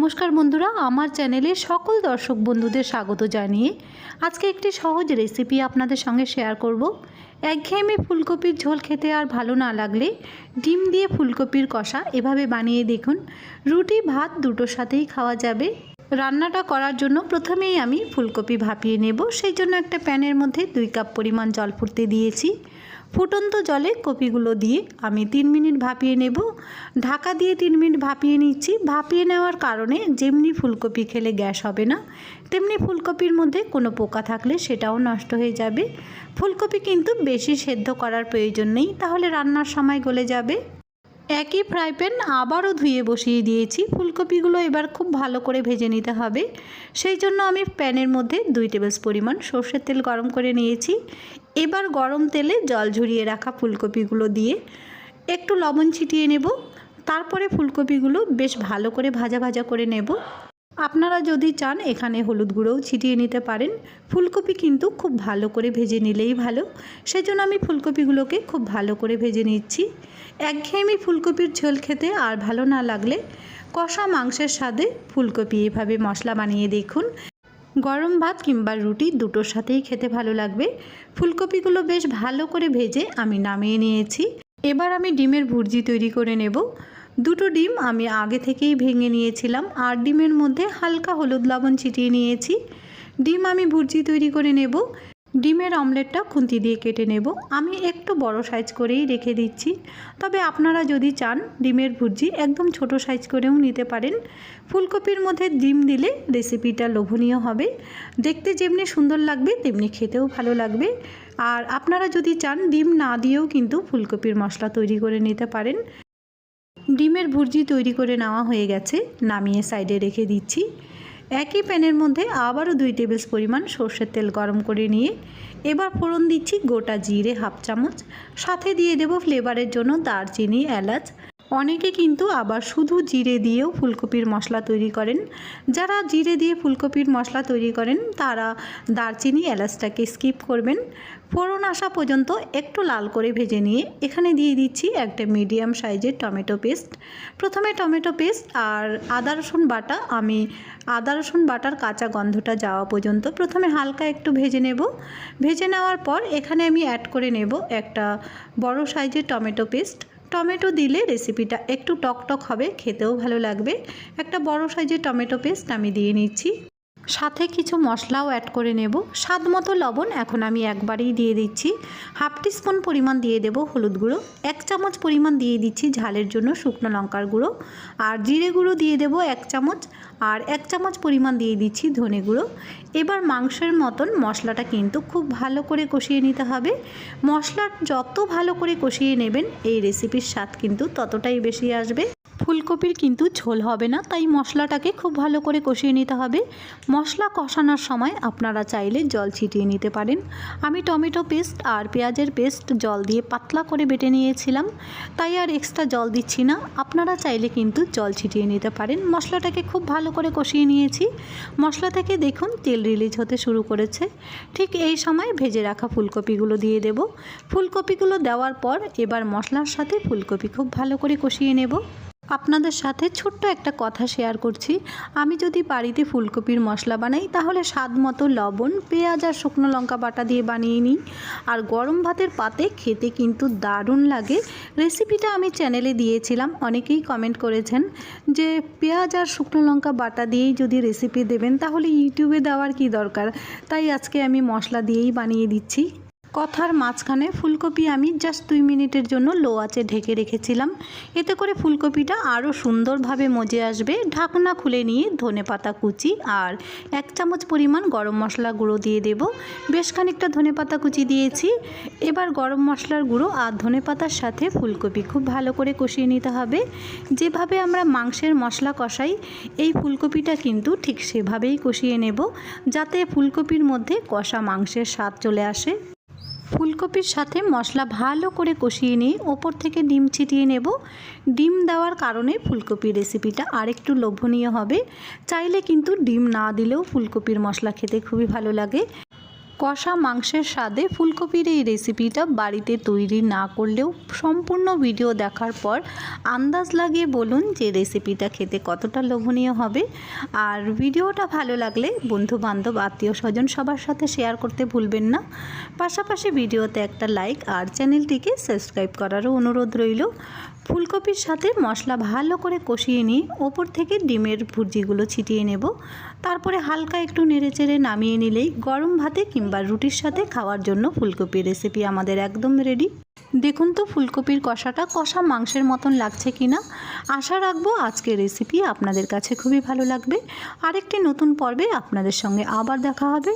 নমস্কার বন্ধুরা, আমার চ্যানেলে সকল দর্শক বন্ধুদের স্বাগত জানিয়ে আজকে একটি সহজ রেসিপি আপনাদের সঙ্গে শেয়ার করব। একঘেয়েমি ফুলকপির ঝোল খেতে আর ভালো না লাগলে ডিম দিয়ে ফুলকপির কষা এভাবে বানিয়ে দেখুন। রুটি, ভাত দুটোর সাথেই খাওয়া যাবে। রান্নাটা করার জন্য প্রথমেই আমি ফুলকপি ভাপিয়ে নেব। সেই জন্য একটা প্যানের মধ্যে দুই কাপ পরিমাণ জল ফুটতে দিয়েছি। ফুটন্ত জলে কপিগুলো দিয়ে আমি তিন মিনিট ভাপিয়ে নেব। ঢাকা দিয়ে তিন মিনিট ভাপিয়ে নিচ্ছি। ভাপিয়ে নেওয়ার কারণে যেমনি ফুলকপি খেলে গ্যাস হবে না, তেমনি ফুলকপির মধ্যে কোনো পোকা থাকলে সেটাও নষ্ট হয়ে যাবে। ফুলকপি কিন্তু বেশি সেদ্ধ করার প্রয়োজন নেই, তাহলে রান্নার সময় গলে যাবে। একই ফ্রাই প্যান আবারও ধুয়ে বসিয়ে দিয়েছি। ফুলকপিগুলো এবার খুব ভালো করে ভেজে নিতে হবে। সেই জন্য আমি প্যানের মধ্যে দুই টেবিল পরিমাণ সর্ষের তেল গরম করে নিয়েছি। এবার গরম তেলে জল ঝরিয়ে রাখা ফুলকপিগুলো দিয়ে একটু লবণ ছিটিয়ে নেব। তারপরে ফুলকপিগুলো বেশ ভালো করে ভাজা ভাজা করে নেব। আপনারা যদি চান, এখানে হলুদ গুঁড়োও ছিটিয়ে নিতে পারেন। ফুলকপি কিন্তু খুব ভালো করে ভেজে নিলেই ভালো। সেজন্য আমি ফুলকপিগুলোকে খুব ভালো করে ভেজে নিচ্ছি। একঘেয়েমি ফুলকপির ঝোল খেতে আর ভালো না লাগলে কষা মাংসের স্বাদে ফুলকপি এভাবে মশলা বানিয়ে দেখুন। গরম ভাত কিংবা রুটি দুটোর সাথেই খেতে ভালো লাগবে। ফুলকপিগুলো বেশ ভালো করে ভেজে আমি নামিয়ে নিয়েছি। এবার আমি ডিমের ভুর্জি তৈরি করে নেব। দুটো ডিম আমি আগে থেকেই ভেঙে নিয়েছিলাম আর ডিমের মধ্যে হালকা হলুদ লবণ ছিটিয়ে নিয়েছি। ডিম আমি ভুর্জি তৈরি করে নেব। ডিমের অমলেটটা খুন্তি দিয়ে কেটে নেব। আমি একটু বড় সাইজ করেই রেখে দিচ্ছি। তবে আপনারা যদি চান, ডিমের ভুর্জি একদম ছোট সাইজ করেও নিতে পারেন। ফুলকপির মধ্যে ডিম দিলে রেসিপিটা লোভনীয় হবে। দেখতে যেমনি সুন্দর লাগবে, তেমনি খেতেও ভালো লাগবে। আর আপনারা যদি চান, ডিম না দিয়েও কিন্তু ফুলকপির মশলা তৈরি করে নিতে পারেন। ডিমের ভুর্জি তৈরি করে নেওয়া হয়ে গেছে, নামিয়ে সাইডে রেখে দিচ্ছি। একই প্যানের মধ্যে আবারও দুই টেবিল পরিমাণ সর্ষের তেল গরম করে নিয়ে, এবার ফোড়ন দিচ্ছি গোটা জিরে হাফ চামচ। সাথে দিয়ে দেব ফ্লেভারের জন্য দারচিনি, এলাচ অনেকে কিন্তু আবার শুধু জিরে দিয়েও ফুলকপির মশলা তৈরি করেন। যারা জিরে দিয়ে ফুলকপির মশলা তৈরি করেন, তারা দারচিনি এলাচটাকে স্কিপ করবেন। ফোড়ন আসা পর্যন্ত একটু লাল করে ভেজে নিয়ে এখানে দিয়ে দিচ্ছি একটা মিডিয়াম সাইজের টমেটো পেস্ট। প্রথমে টমেটো পেস্ট আর আদা রসুন বাটা, আমি আদা রসুন বাটার কাঁচা গন্ধটা যাওয়া পর্যন্ত প্রথমে হালকা একটু ভেজে নেব। ভেজে নেওয়ার পর এখানে আমি অ্যাড করে নেব একটা বড় সাইজের টমেটো পেস্ট। টমেটো দিলে রেসিপিটা একটু টকটক হবে, খেতেও ভালো লাগবে। একটা বড় সাইজের টমেটো পেস্ট আমি দিয়ে নিচ্ছি। সাথে কিছু মশলাও অ্যাড করে নেব। স্বাদ মতো লবণ এখন আমি একবারেই দিয়ে দিচ্ছি। হাফ স্পুন পরিমাণ দিয়ে দেব হলুদ গুঁড়ো। এক চামচ পরিমাণ দিয়ে দিচ্ছি ঝালের জন্য শুকনো লঙ্কার গুঁড়ো। আর জিরে গুঁড়ো দিয়ে দেব এক চামচ। আর এক চামচ পরিমাণ দিয়ে দিচ্ছি ধনে গুঁড়ো। এবার মাংসের মতন মশলাটা কিন্তু খুব ভালো করে কষিয়ে নিতে হবে। মশলা যত ভালো করে কষিয়ে নেবেন, এই রেসিপির স্বাদ কিন্তু ততটাই বেশি আসবে। ফুলকপির কিন্তু ঝোল হবে না, তাই মশলাটাকে খুব ভালো করে কষিয়ে নিতে হবে। মশলা কষানোর সময় আপনারা চাইলে জল ছিটিয়ে নিতে পারেন। আমি টমেটো পেস্ট আর পেঁয়াজের পেস্ট জল দিয়ে পাতলা করে বেটে নিয়েছিলাম, তাই আর এক্সট্রা জল দিচ্ছি না। আপনারা চাইলে কিন্তু জল ছিটিয়ে নিতে পারেন। মশলাটাকে খুব ভালো করে কষিয়ে নিয়েছি। মশলা থেকে দেখুন তেল রিলিজ হতে শুরু করেছে। ঠিক এই সময় ভেজে রাখা ফুলকপিগুলো দিয়ে দেব। ফুলকপিগুলো দেওয়ার পর এবার মশলার সাথে ফুলকপি খুব ভালো করে কষিয়ে নেব। আপনাদের সাথে ছোট্ট একটা কথা শেয়ার করছি। আমি যদি বাড়িতে ফুলকপির মশলা বানাই, তাহলে স্বাদ মতো লবণ, পেঁয়াজ আর শুকনো লঙ্কা বাটা দিয়ে বানিয়ে নিই। আর গরম ভাতের পাতে খেতে কিন্তু দারুণ লাগে। রেসিপিটা আমি চ্যানেলে দিয়েছিলাম, অনেকেই কমেন্ট করেছেন যে পেঁয়াজ আর শুকনো লঙ্কা বাটা দিয়েই যদি রেসিপি দেবেন, তাহলে ইউটিউবে দেওয়ার কি দরকার? তাই আজকে আমি মশলা দিয়েই বানিয়ে দিচ্ছি। কথার মাঝখানে ফুলকপি আমি জাস্ট দুই মিনিটের জন্য লো আঁচে ঢেকে রেখেছিলাম। এতে করে ফুলকপিটা আরও সুন্দরভাবে মজে আসবে। ঢাকনা খুলে নিয়ে ধনে পাতা কুচি আর এক চামচ পরিমাণ গরম মশলা গুঁড়ো দিয়ে দেব। বেশ খানিকটা ধনে পাতা কুচি দিয়েছি। এবার গরম মশলার গুঁড়ো আর ধনে পাতার সাথে ফুলকপি খুব ভালো করে কষিয়ে নিতে হবে। যেভাবে আমরা মাংসের মশলা কষাই, এই ফুলকপিটা কিন্তু ঠিক সেভাবেই কষিয়ে নেব, যাতে ফুলকপির মধ্যে কষা মাংসের স্বাদ চলে আসে। ফুলকপির সাথে মশলা ভালো করে কষিয়ে নিয়ে ওপর থেকে ডিম ছিটিয়ে নেব। ডিম দেওয়ার কারণে ফুলকপির রেসিপিটা আরেকটু লোভনীয় হবে। চাইলে কিন্তু ডিম না দিলেও ফুলকপির মশলা খেতে খুবই ভালো লাগে। কষা মাংসের স্বাদে ফুলকপির এই রেসিপিটা বাড়িতে তৈরি না করলেও সম্পূর্ণ ভিডিও দেখার পর আন্দাজ লাগিয়ে বলুন যে রেসিপিটা খেতে কতটা লোভনীয় হবে। আর ভিডিওটা ভালো লাগলে বন্ধু বান্ধব আত্মীয় স্বজন সবার সাথে শেয়ার করতে ভুলবেন না। পাশাপাশি ভিডিওতে একটা লাইক আর চ্যানেলটিকে সাবস্ক্রাইব করারও অনুরোধ রইল। ফুলকপির সাথে মশলা ভালো করে কষিয়ে নিয়ে ওপর থেকে ডিমের ভুর্জিগুলো ছিটিয়ে নেব। তারপরে হালকা একটু নেড়েচেড়ে নামিয়ে নিলেই গরম ভাতে কিংবা রুটির সাথে খাওয়ার জন্য ফুলকপির রেসিপি আমাদের একদম রেডি দেখুন তো ফুলকপির কষাটা কষা মাংসের মতন লাগছে কি না আশা রাখব আজকের রেসিপি আপনাদের কাছে খুবই ভালো লাগবে। আরেকটি নতুন পর্বে আপনাদের সঙ্গে আবার দেখা হবে।